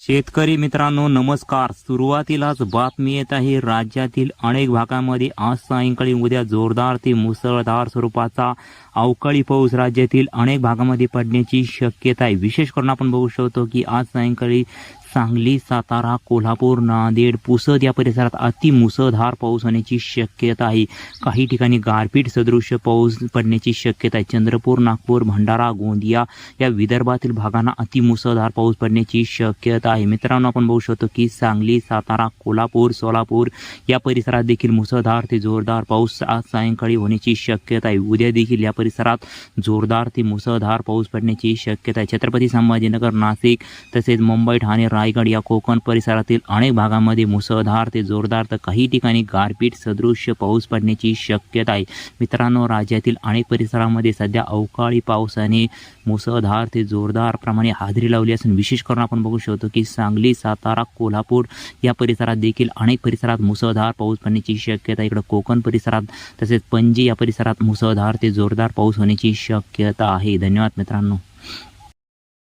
शेतकरी मित्रांनो नमस्कार. सुरुवातीलाच बातमी येत आहे राज्यातील अनेक भागांमध्ये आज सायंकाळी उद्या जोरदार ते मुसळधार स्वरूपाचा अवकाळी पाऊस राज्यातील अनेक भागामध्ये पडण्याची शक्यता आहे. विशेष करून आपण बघू शकतो की आज सायंकाळी सांगली सातारा कोल्हापूर नांदेड पुसद या परिसरात अतिमुसळधार पाऊस होण्याची शक्यता आहे. काही ठिकाणी गारपीट सदृश पाऊस पडण्याची शक्यता आहे. चंद्रपूर नागपूर भंडारा गोंदिया या विदर्भातील भागांना अतिमुसळधार पाऊस पडण्याची शक्यता आहे. मित्रांनो आपण बघू शकतो की सांगली सातारा कोल्हापूर सोलापूर या परिसरात देखील मुसळधार ते जोरदार पाऊस आज सायंकाळी होण्याची शक्यता आहे. उद्या देखील या परिसरात जोरदार ते मुसळधार पाऊस पडण्याची शक्यता आहे. छत्रपती संभाजीनगर नाशिक तसेच मुंबई ठाणे रायगड या कोकण परिसरातील अनेक भागामध्ये मुसळधार ते जोरदार तर काही ठिकाणी गारपीट सदृश्य पाऊस पडण्याची शक्यता आहे. मित्रांनो राज्यातील अनेक परिसरामध्ये सध्या अवकाळी पावसाने मुसळधार ते जोरदार प्रमाणे हादरी लावली असून विशेष करून आपण बघू शकतो की सांगली सातारा कोल्हापूर या परिसरात देखील अनेक परिसरात मुसळधार पाऊस पडण्याची शक्यता इकडं कोकण परिसरात तसेच पणजी या परिसरात मुसळधार ते जोरदार पाऊस होण्याची शक्यता आहे. धन्यवाद मित्रांनो.